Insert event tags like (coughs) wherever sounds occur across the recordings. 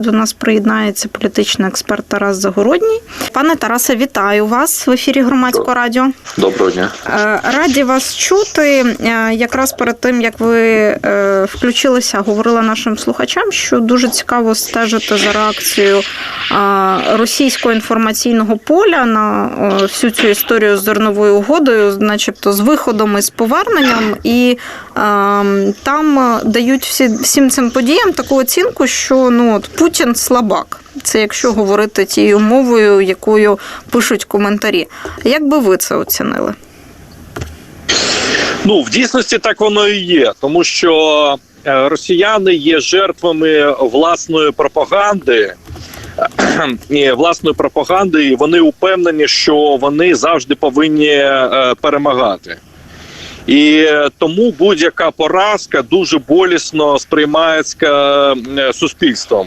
До нас приєднається політичний експерт Тарас Загородній. Пане Тарасе, вітаю вас в ефірі громадського радіо. Доброго дня. Е, Раді вас чути. Е, Якраз перед тим як ви е, включилися, говорила нашим слухачам, що дуже цікаво стежити за реакцією російського інформаційного поля на всю цю історію з зерновою угодою, начебто з виходом і з поверненням, і е, там дають всі всім цим подіям таку оцінку, що ну от Путін слабак. Це якщо говорити тією мовою, якою пишуть коментарі. Як би ви це оцінили? Ну в дійсності так воно і є, тому що е, росіяни є жертвами власної пропаганди. (clears throat) І власної пропаганди, і вони упевнені, що вони завжди повинні е, перемагати. І тому будь-яка поразка дуже болісно сприймається е, суспільством.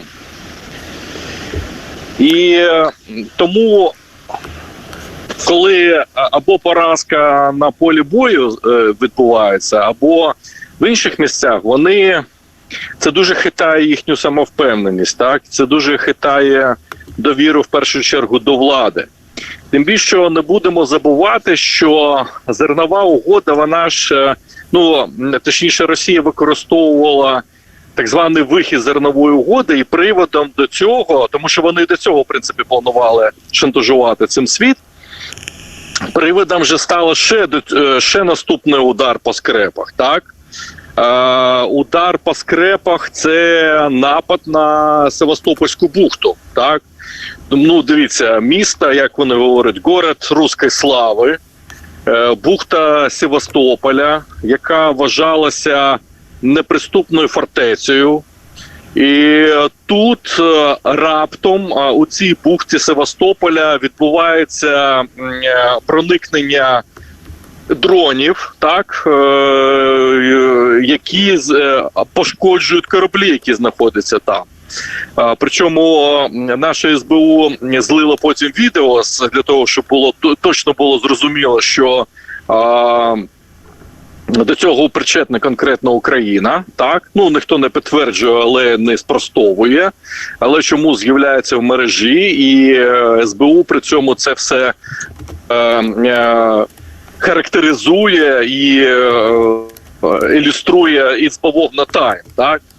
І е, тому коли або поразка на полі бою е, відбувається, або в інших місцях, вони це дуже хитає їхню самовпевненість. Так це дуже хитає довіру в першу чергу до влади. Тим більше не будемо забувати, що зернова угода, вона ж е, ну точніше, Росія використовувала так званий вихід зернової угоди, і приводом до цього, тому що вони до цього в принципі планували шантажувати цим світ. Привидом вже стало ще до- е, ще наступний удар по скрепах. Так е, удар по скрепах це напад на Севастопольську бухту. Так ну дивіться, місто, як вони говорять, город руської слави, е, бухта Севастополя, яка вважалася неприступною фортецею. І тут е, раптом е, у цій бухті Севастополя відбувається е, проникнення дронів, так які пошкоджують кораблі, які знаходяться там. Причому наше СБУ злило потім відео для того, щоб було точно було зрозуміло, що до цього причетна конкретно Україна. Так ну ніхто не підтверджує, але не спростовує. Але чому з'являється в мережі, і е, СБУ при цьому це все е, е, характеризує і е, ілюструє із на тайм. Так Е,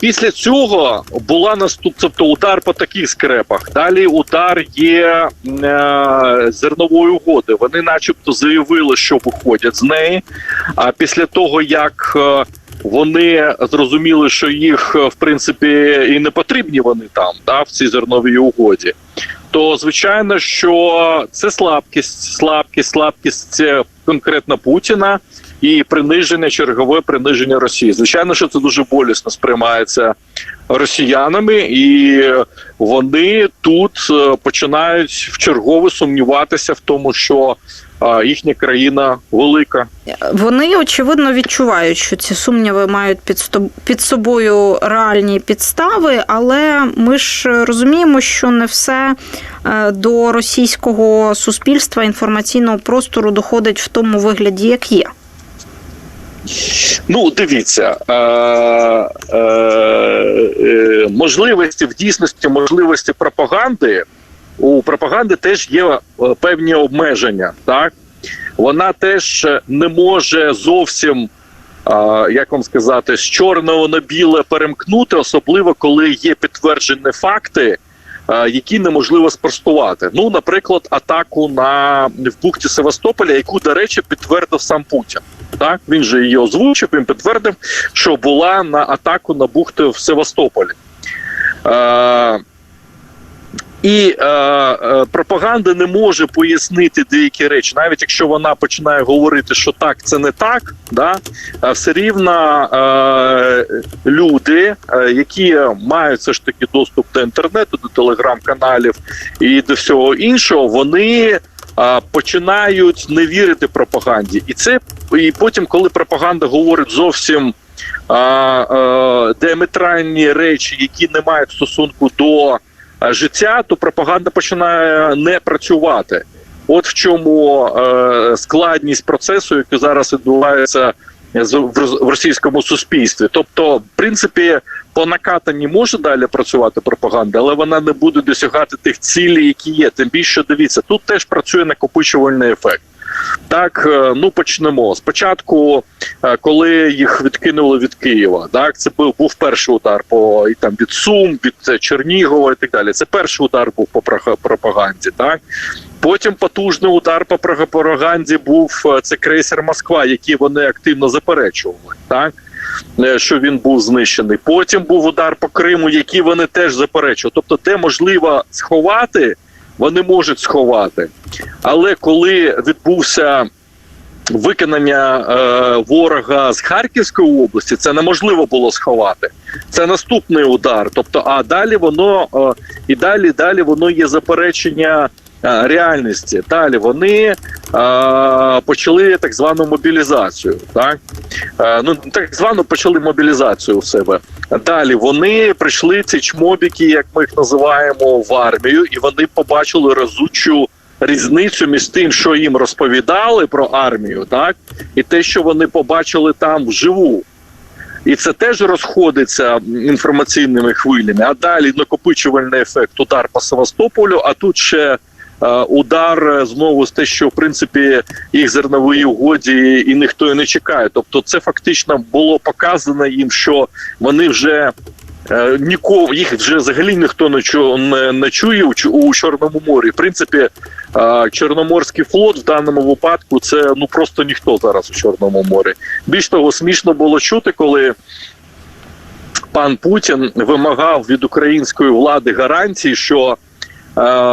Після цього була наступ, тобто удар по таких скрепах. Далі удар є е, зернової угоди. Вони, начебто, заявили, що виходять з неї. А після того, як е, вони зрозуміли, що їх е, в принципі і не потрібні вони там, да, в цій зерновій угоді. То звичайно, що це слабкість, слабкість, слабкість е, конкретно Путіна і приниження, чергове приниження Росії. Звичайно, що це дуже болісно сприймається росіянами, і вони тут е, починають в чергове сумніватися в тому, що е, їхня країна велика. Вони очевидно відчувають, що ці сумніви мають під під собою реальні підстави, але ми ж розуміємо, що не все е, до російського суспільства інформаційного простору доходить в тому вигляді, як є. Ну, дивіться, е, е, е, можливості в дійсності, можливості пропаганди. У пропаганди теж є е, певні обмеження. Так вона теж не може зовсім, е, як вам сказати, з чорного на біле перемкнути, особливо коли є підтверджені факти, е, які неможливо спростувати. Ну, наприклад, атаку на в бухті Севастополя, яку, до речі, підтвердив сам Путін. Так, він же її озвучив, він підтвердив, що була на атаку на бухту в Севастополі. Е, і е, е, пропаганда не може пояснити деякі речі, навіть якщо вона починає говорити, що так, це не так, да, все рівно е, люди, е, які мають все ж таки доступ до інтернету, до телеграм-каналів і до всього іншого, вони починають не вірити пропаганді, і це і потім, коли пропаганда говорить зовсім а, а, діаметральні речі, які не мають стосунку до життя, то пропаганда починає не працювати. От в чому е, складність процесу, який зараз відбувається в російському суспільстві. Тобто, в принципі, по накатанні може далі працювати пропаганда, але вона не буде досягати тих цілей, які є. Тим більше дивіться, тут теж працює накопичувальний ефект. Так, е, ну почнемо. Спочатку, е, коли їх відкинули від Києва, так це був, був перший удар по і там від Сум, від е, Чернігова і так далі. Це перший удар був по пропаганді. Так потім потужний удар по пропаганді був це крейсер Москва, який вони активно заперечували. Так що він був знищений. Потім був удар по Криму, який вони теж заперечували. Тобто, де можливо сховати, вони можуть сховати. Але коли відбувся виконання е, ворога з Харківської області, це неможливо було сховати. Це наступний удар. Тобто, а далі воно е, і далі, далі воно є заперечення. Е, Реальності далі вони е, почали так звану мобілізацію. Так е, ну так звану почали мобілізацію у себе. Далі вони прийшли ці чмобіки, як ми їх називаємо, в армію, і вони побачили разучу різницю між тим, що їм розповідали про армію, так і те, що вони побачили там вживу. І це теж розходиться інформаційними хвилями. А далі накопичувальний ефект удар по Севастополю. А тут ще удар е, знову з те, що в принципі їх зернової угоді і ніхто і не чекає. Тобто, це фактично було показано їм, що вони вже е, нікого їх вже взагалі ніхто не чу, не, не чує у, Чорному морі. В принципі, е, Чорноморський флот в даному випадку це ну просто ніхто зараз у Чорному морі. Більш того, смішно було чути, коли пан Путін вимагав від української влади гарантії, що е,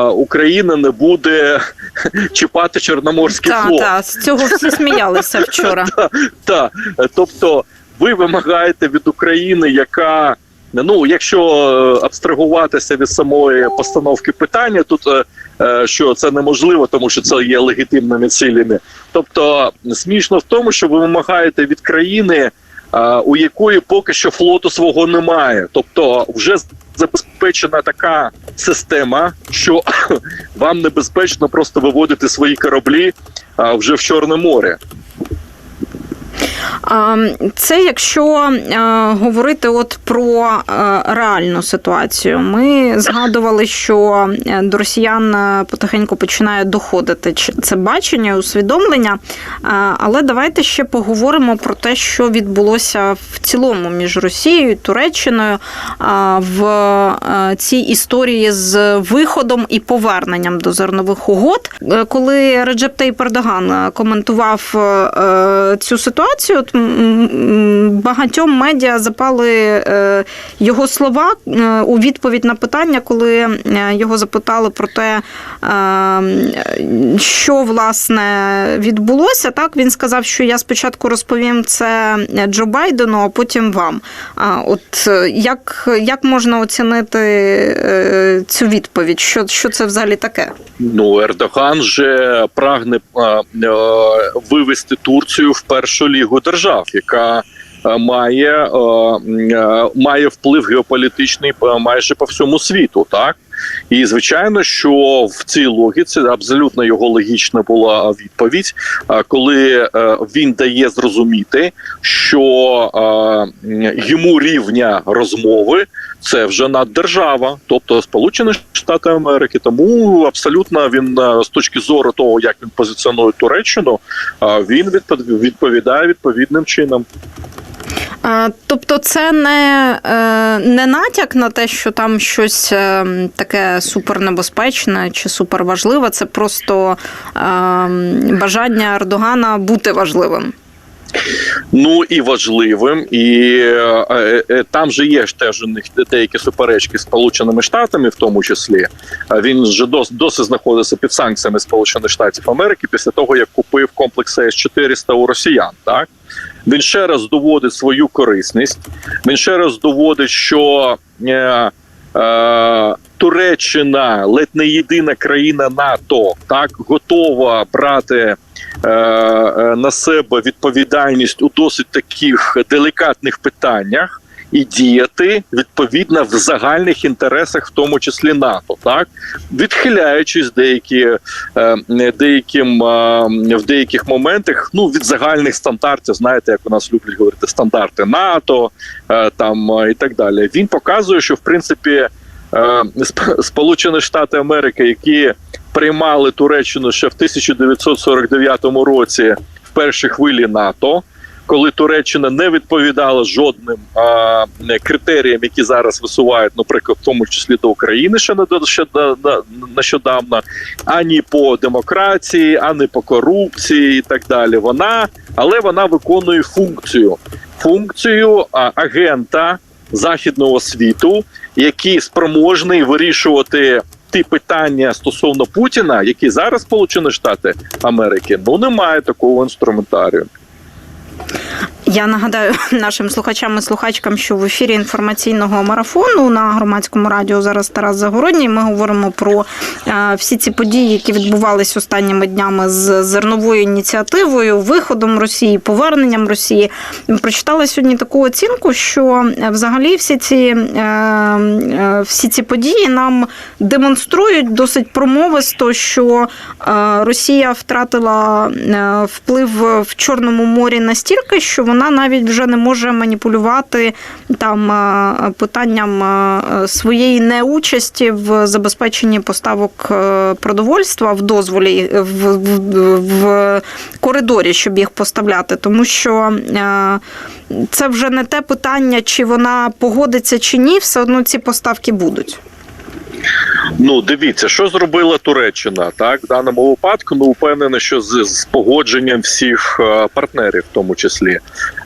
Україна не буде (laughs) чіпати Чорноморський Так, флот. так, з цього всі сміялися вчора. (laughs) Так, тобто ви вимагаєте від України, яка ну, якщо е, абстрагуватися від самої постановки питання, тут е, е, що це неможливо, тому що це є легітимними цілями. Тобто смішно в тому, що ви вимагаєте від країни, е, у якої поки що флоту свого немає. Тобто, вже забезпечена така система, що (clears throat) вам небезпечно просто виводити свої кораблі а, вже в Чорне море. Це якщо е, говорити от про е, реальну ситуацію. Ми згадували, що е, до росіян потихеньку починає доходити це бачення, усвідомлення. Але давайте ще поговоримо про те, що відбулося в цілому між Росією і Туреччиною в цій історії з виходом і поверненням до зернових угод. Коли Реджеп Тейп коментував цю ситуацію, от, м, м, багатьом медіа запали е, його слова е, у відповідь на питання, коли е, його запитали про те, що власне відбулося. Так він сказав, що я спочатку розповім це Джо Байдену, а потім вам. От як, як можна оцінити цю відповідь? Що, що це взагалі таке? Ну, Ердоган же прагне вивести Турцію в першу лігу держав, яка е, має, е, е, має вплив геополітичний майже по всьому світу, так. І звичайно, що в цій логіці абсолютно його логічна була відповідь, коли він дає зрозуміти, що йому рівня розмови це вже наддержава, тобто Сполучені Штати Америки. Тому абсолютно він е, з точки зору того, як він позиціонує Туреччину, е, він відпов- відповідає відповідним чином. А, Тобто, це не, е, не натяк на те, що там щось таке супернебезпечне чи суперважливе, це просто е, бажання Ердогана бути важливим. Ну і важливим, і е, е, е, там же є ж теж у них деякі суперечки з Сполученими Штатами, в тому числі. Він же дос, досі знаходиться під санкціями Сполучених Штатів Америки після того, як купив комплекс С-400 у росіян. Так він ще раз доводить свою корисність. Він ще раз доводить, що е, е, Туреччина ледь не єдина країна НАТО, так готова брати е, е, на себе відповідальність у досить таких делікатних питаннях. і діяти відповідно в загальних інтересах, в тому числі НАТО, так відхиляючись деякі е, деяким е, в деяких моментах ну від загальних стандартів, знаєте, як у нас люблять говорити, стандарти НАТО там і так далі. Він показує, що в принципі Сполучені Штати Америки, які приймали Туреччину ще в 1949 році в першій хвилі НАТО. Коли Туреччина не відповідала жодним а, критеріям, які зараз висувають, наприклад, в тому числі до України, ще не до ще до- нещодавно, ані по демократії, ані по корупції і так далі. Вона, але вона виконує функцію функцію а, агента західного світу, який спроможний вирішувати ті питання стосовно Путіна, які зараз Сполучені Штати Америки, ну немає такого інструментарію. Я нагадаю (laughs) нашим слухачам і слухачкам, що в ефірі інформаційного марафону на громадському радіо зараз Тарас Загородній. Ми говоримо про е, всі ці події, які відбувалися останніми днями з зерновою ініціативою, виходом Росії, поверненням Росії. Прочитала сьогодні таку оцінку, що е, взагалі всі ці, е, всі ці події нам демонструють досить промовисто, що Росія втратила вплив в Чорному морі настільки, що вона навіть вже не може маніпулювати там е, питанням е, своєї неучасті в забезпеченні поставок е, продовольства в дозволі в, в, в коридорі, щоб їх поставляти, тому що. Це вже не те питання, чи вона погодиться чи ні, все одно ці поставки будуть. Ну, дивіться, що зробила Туреччина так в даному випадку. Ну впевнений, що з, з погодженням всіх е, партнерів, в тому числі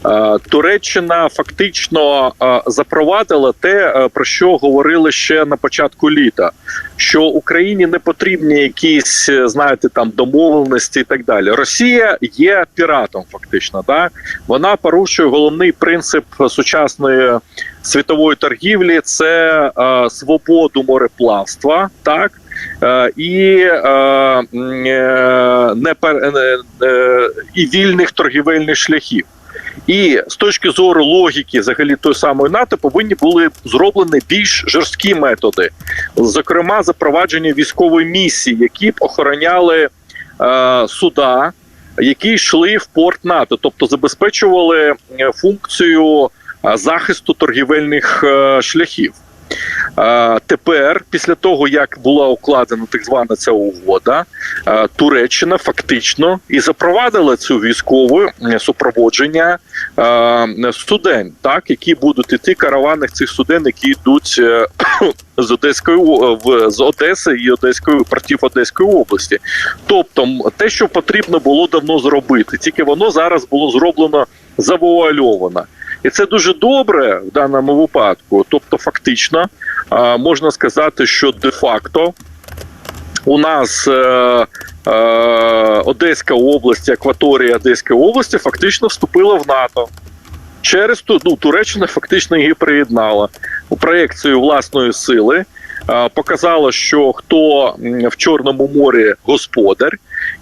Е, Туреччина фактично е, запровадила те, е, про що говорили ще на початку літа. Що Україні не потрібні якісь, е, знаєте, там домовленості і так далі. Росія є піратом, фактично. Так? Вона порушує головний принцип сучасної світової торгівлі це е, свободу мореплавства, так е, і, е, е, не пер, е, е, і вільних торгівельних шляхів. І з точки зору логіки, взагалі той самої НАТО, повинні були зроблені більш жорсткі методи, зокрема, запровадження військової місії, які б охороняли е, суда, які йшли в порт НАТО, тобто забезпечували е, функцію захисту торгівельних е, шляхів. Е, Тепер, після того як була укладена так звана ця угода, е, Туреччина фактично і запровадила цю військову е, супроводження е, суден, так які будуть іти каравани цих суден, які йдуть е, (coughs) з Одеської в з Одеси і Одеської портів Одеської області. Тобто, те, що потрібно було давно зробити, тільки воно зараз було зроблено завуальовано. І це дуже добре в даному випадку. Тобто, фактично, можна сказати, що де-факто у нас е, е, Одеська область, акваторія Одеської області фактично вступила в НАТО. Через ну, Туреччина фактично її приєднала у проекцію власної сили. Показала, що хто в Чорному морі господар,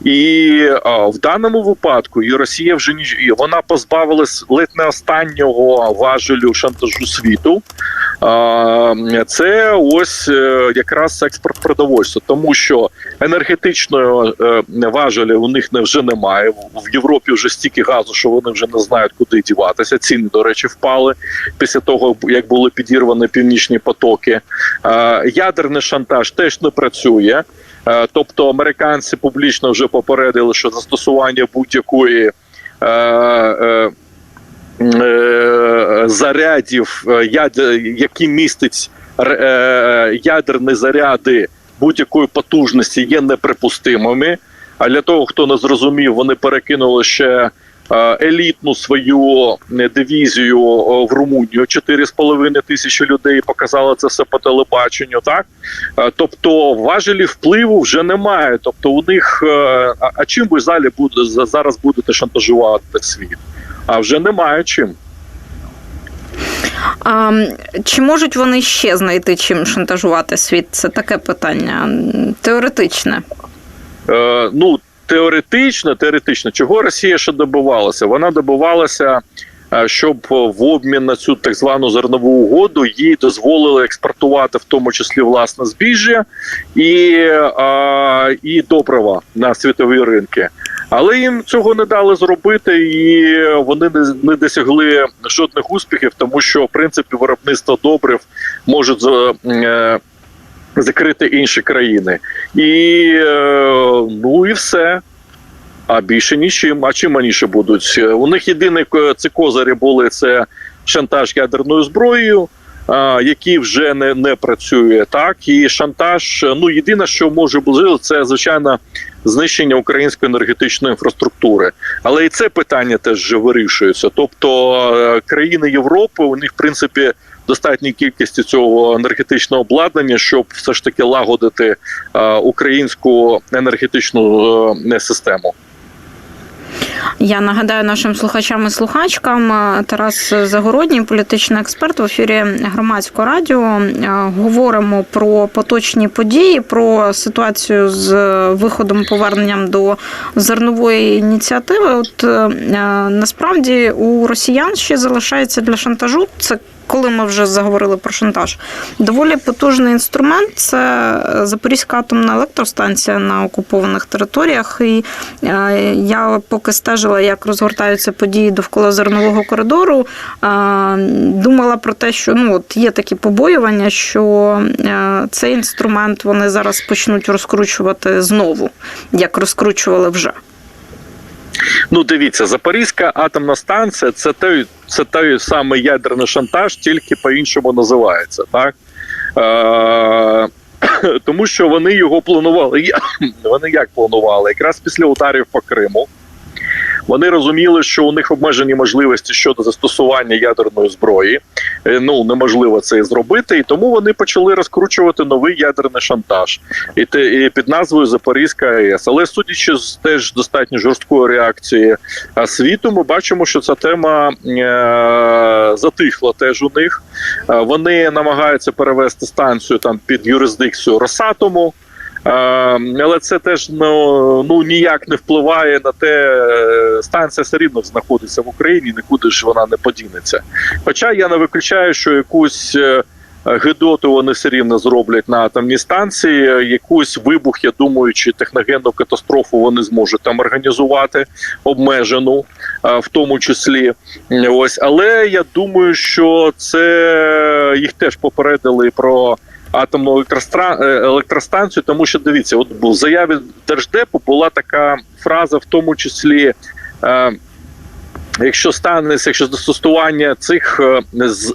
і в даному випадку і Росія вже ніж вона позбавилась ледь не останнього важелю шантажу світу. Це ось е, якраз експорт продовольства, тому що енергетичної е, важелі у них не вже немає. В Європі вже стільки газу, що вони вже не знають, куди діватися. Ціни, до речі, впали після того, як були підірвані північні потоки. Е, Ядерний шантаж теж не працює. Тобто американці публічно вже попередили, що застосування будь-якої зарядів, е, які містять е, ядерні заряди будь-якої потужності, є неприпустимими. А для того, хто не зрозумів, вони перекинули ще е, елітну свою е, дивізію е, в Румунію 4,5 тисячі людей. Показали це все по телебаченню. Так Е, тобто важелі впливу вже немає. Тобто, у них е, а чим ви залі буде зараз будете шантажувати світ? А вже немає чим. А, чи можуть вони ще знайти чим шантажувати світ? Це таке питання теоретичне. Е, ну, теоретично, теоретично, чого Росія ще добивалася? Вона добивалася е, щоб в обмін на цю так звану зернову угоду їй дозволили експортувати, в тому числі власне збіжжя і, е, і добрива на світові ринки. Але їм цього не дали зробити, і вони не, не досягли жодних успіхів, тому що в принципі виробництво добрив можуть е, закрити інші країни. І е, ну і все. А більше нічим. А чим раніше будуть? У них єдині ці козирі були це шантаж ядерною зброєю. Який вже не, не працює, так і шантаж. Ну єдине, що може бути, це звичайно знищення української енергетичної інфраструктури. Але і це питання теж вирішується. Тобто е, країни Європи у них в принципі достатній кількості цього енергетичного обладнання, щоб все ж таки лагодити е, українську енергетичну е, систему. Я нагадаю нашим слухачам і слухачкам е, Тарас Загородній, політичний експерт в ефірі громадського радіо. Е, Говоримо про поточні події, про ситуацію з виходом поверненням до зернової ініціативи. От е, насправді у росіян ще залишається для шантажу. Це коли ми вже заговорили про шантаж, доволі потужний інструмент це Запорізька атомна електростанція на окупованих територіях. І е, я поки стежила, як розгортаються події довкола зернового коридору. е, Думала про те, що ну от є такі побоювання, що е, цей інструмент вони зараз почнуть розкручувати знову, як розкручували вже. Ну, дивіться, Запорізька атомна станція це той, це той самий ядерний шантаж, тільки по-іншому називається, так? Е- (coughs) тому що вони його планували. (coughs) Вони як планували? Якраз після ударів по Криму. Вони розуміли, що у них обмежені можливості щодо застосування ядерної зброї. Е, Ну неможливо це зробити, і тому вони почали розкручувати новий ядерний шантаж і, те, під назвою Запорізька АЕС. Але судячи з теж достатньо жорсткої реакції світу, ми бачимо, що ця тема е- затихла теж у них. Е, Вони намагаються перевести станцію там під юрисдикцію Росатому. Е, Але це теж ну, ну ніяк не впливає на те, е, станція все рівно знаходиться в Україні, нікуди ж вона не подінеться. Хоча я не виключаю, що якусь е, гидоту вони все рівно зроблять на атомній станції, якусь вибух, я думаю, чи техногенну катастрофу вони зможуть там організувати обмежену, е, в тому числі. Ось, але я думаю, що це їх теж попередили про атомну е, електростанцію, тому що дивіться, от в заяві держдепу була така фраза, в тому числі. Е, Якщо станеться, якщо застосування цих е, з,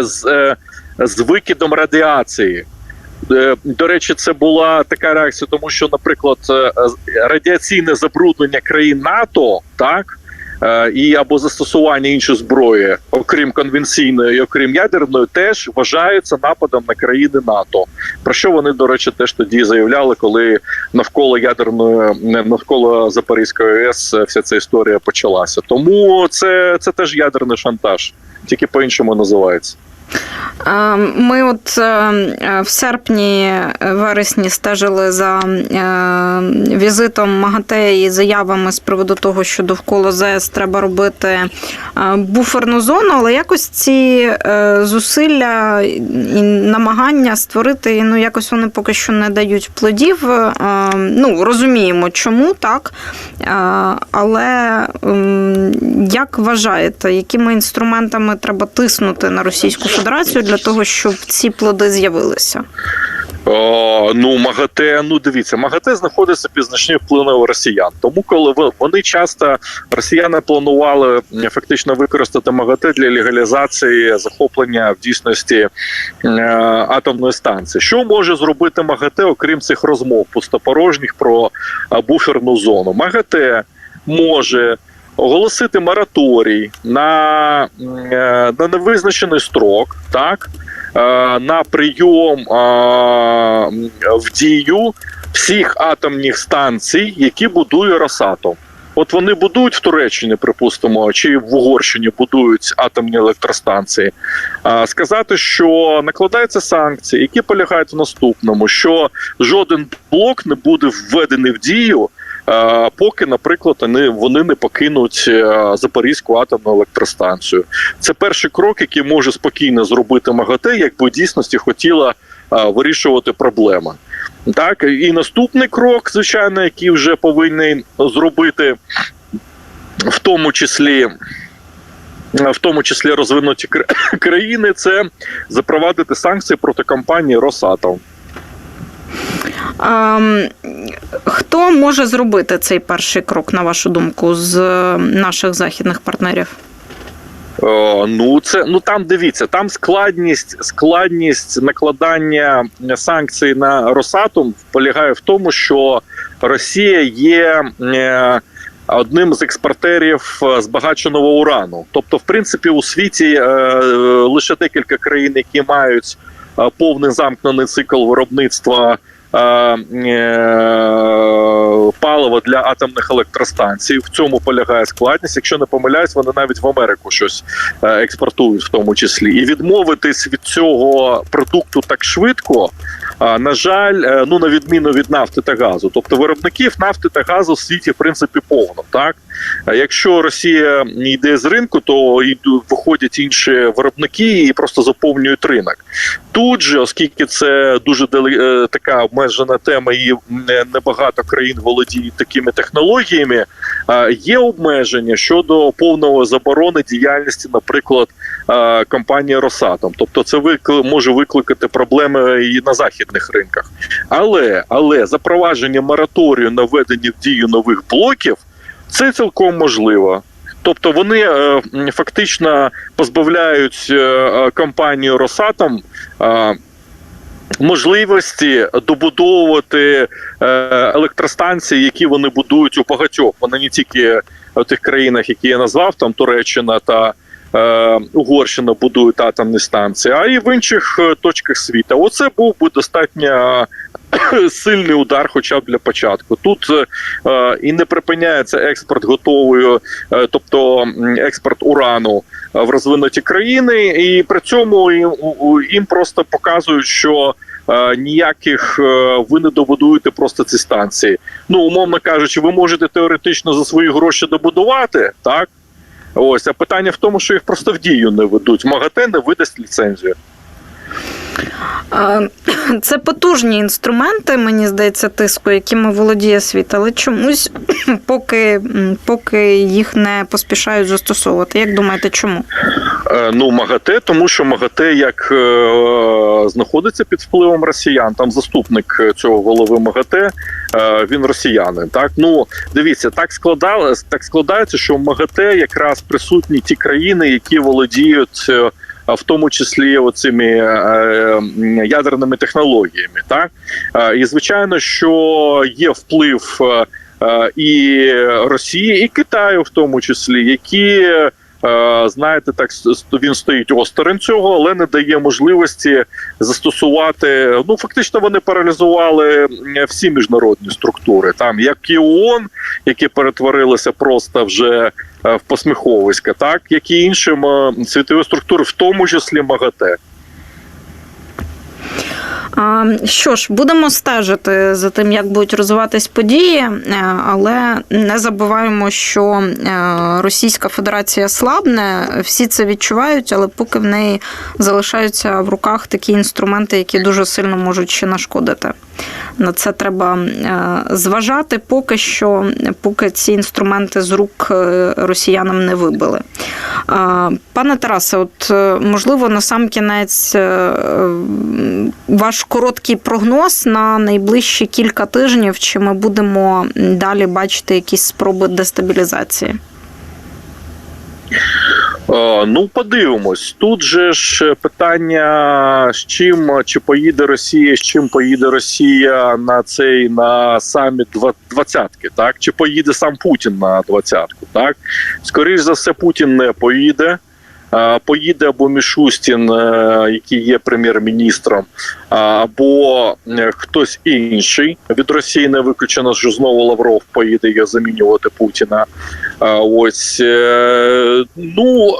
з, з викидом радіації, до речі, це була така реакція, тому що, наприклад, радіаційне забруднення країн НАТО, так і або застосування іншої зброї, окрім конвенційної, і окрім ядерної, теж вважаються нападом на країни НАТО. Про що вони, до речі, теж тоді заявляли, коли навколо ядерної навколо Запорізької АЕС е, вся ця історія почалася. Тому це, це теж ядерний шантаж, тільки по-іншому називається. Е, Ми от е, в серпні е, вересні стежили за е, візитом МАГАТЕ і заявами з приводу того, що довкола ЗС треба робити е, буферну зону, але якось ці зусилля і намагання створити, ну якось вони поки що не дають плодів. Ну розуміємо, чому так. Але ем, як вважаєте, якими інструментами треба тиснути на Російську Федерацію для того, щоб ці плоди з'явилися? О, ну МАГАТЕ, ну дивіться, МАГАТЕ знаходиться під значним впливом росіян. Тому, коли вони часто росіяни планували фактично використати МАГАТЕ для легалізації захоплення в дійсності е, атомної станції. Що може зробити МАГАТЕ, окрім цих розмов пустопорожніх про е, буферну зону? МАГАТЕ може. Оголосити мораторій на, е, на невизначений строк, так е, на прийом е, в дію всіх атомних станцій, які будує Росатом. От вони будують в Туреччині, припустимо, чи в Угорщині будують атомні електростанції. Сказати, що накладаються санкції, які полягають в наступному, що жоден блок не буде введений в дію, поки, наприклад, вони, вони не покинуть е, Запорізьку атомну електростанцію. Це перший крок, який може спокійно зробити МАГАТЕ, якби в дійсності хотіла е, вирішувати проблеми. Так, і наступний крок, звичайно, який вже повинні зробити, в тому числі. В тому числі розвинуті кра- (coughs) країни, це запровадити санкції проти компанії Росатом. Хто може зробити цей перший крок, на вашу думку, з е, наших західних партнерів? Е, ну, це ну там дивіться, там складність, складність накладання санкцій на Росатом полягає в тому, що Росія є. Е, Одним з експортерів збагаченого урану, тобто, в принципі, у світі лише декілька країн, які мають повний замкнений цикл виробництва е, е, палива для атомних електростанцій. В цьому полягає складність. Якщо не помиляюсь, вони навіть в Америку щось е, експортують, в тому числі, і відмовитись від цього продукту так швидко. На жаль, е, ну на відміну від нафти та газу, тобто виробників нафти та газу в світі в принципі повно. Так якщо Росія йде з ринку, то виходять інші виробники і просто заповнюють ринок. Тут же, оскільки це дуже е, така обмежена тема, і не- небагато країн володіють такими технологіями, є обмеження щодо повного заборони діяльності, наприклад, компанії Росатом. Тобто, це викли- може викликати проблеми і на західних ринках. Але але запровадження мораторію на введення в дію нових блоків це цілком можливо. Тобто вони е, фактично позбавляють е, е, компанію Росатом е, можливості добудовувати е, електростанції, які вони будують у багатьох. Вони не тільки в тих країнах, які я назвав, там Туреччина та е, Угорщина будують атомні станції, а і в інших е, точках світу. Оце був би достатньо е, (coughs) сильний удар, хоча б для початку. Тут е, і не припиняється експорт готової, е, тобто експорт урану в розвинуті країни, і при цьому їм просто показують, що. е, Ніяких е, ви не добудуєте просто ці станції. Ну, умовно кажучи, ви можете теоретично за свої гроші добудувати, так? Ось, а питання в тому, що їх просто в дію не ведуть. МАГАТЕ не видасть ліцензію. Е, (clears throat) Це потужні інструменти, мені здається, тиску, якими володіє світ, але чомусь (clears throat) поки, поки їх не поспішають застосовувати. Як думаєте, чому? Е, Ну, МАГАТЕ, тому що МАГАТЕ як е, знаходиться під впливом росіян, там заступник цього голови МАГАТЕ, він росіянин. Так, ну дивіться, так складалось, так складається, що в МАГАТЕ якраз присутні ті країни, які володіють. Е, в тому числі оцими е, ядерними технологіями, так? Е, і звичайно, що є вплив е, е, і Росії, і Китаю, в тому числі, які е, знаєте, так він стоїть осторонь цього, але не дає можливості застосувати. Ну фактично, вони паралізували всі міжнародні структури, там як і ООН, які перетворилися просто вже е, в посміховиська, так як і іншим е, світові структури, в тому числі МАГАТЕ. Що ж, будемо стежити за тим, як будуть розвиватись події, е, але не забуваємо, що е, Російська Федерація слабне, всі це відчувають, але поки в неї залишаються в руках такі інструменти, які дуже сильно можуть ще нашкодити. На це треба е, зважати, поки що, поки ці інструменти з рук е, росіянам не вибили. Пане Тарасе, от е, можливо, на сам кінець е, е, ваш короткий прогноз на найближчі кілька тижнів, чи ми будемо далі бачити якісь спроби дестабілізації? Е, Ну, подивимось. Тут же ж питання, з чим чи поїде Росія, з чим поїде Росія на цей на саміт двадцятки, так? Чи поїде сам Путін на двадцятку, так? Скоріш за все, Путін не поїде. Поїде або Мішустін, е, який є прем'єр-міністром, або е, хтось інший від Росії не виключено, що знову Лавров поїде його замінювати Путіна. Ось е, ну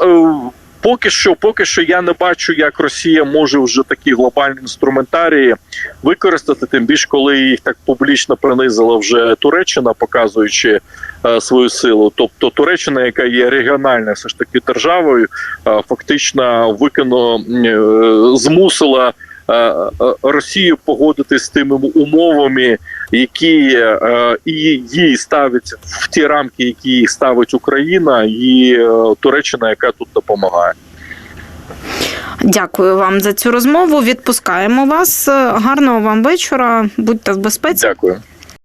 Поки що, поки що я не бачу, як Росія може вже такі глобальні інструментарії використати, тим більше коли їх так публічно принизила вже Туреччина, показуючи е, свою силу. Тобто Туреччина, яка є регіональною все ж таки державою, е, фактично виконо е, змусила е, е, Росію погодитись з тими умовами, які е, і їй ставить в ті рамки, які ставить Україна, і е, Туреччина, яка тут допомагає. Дякую вам за цю розмову. Відпускаємо вас. Гарного вам вечора. Будьте в безпеці. Дякую.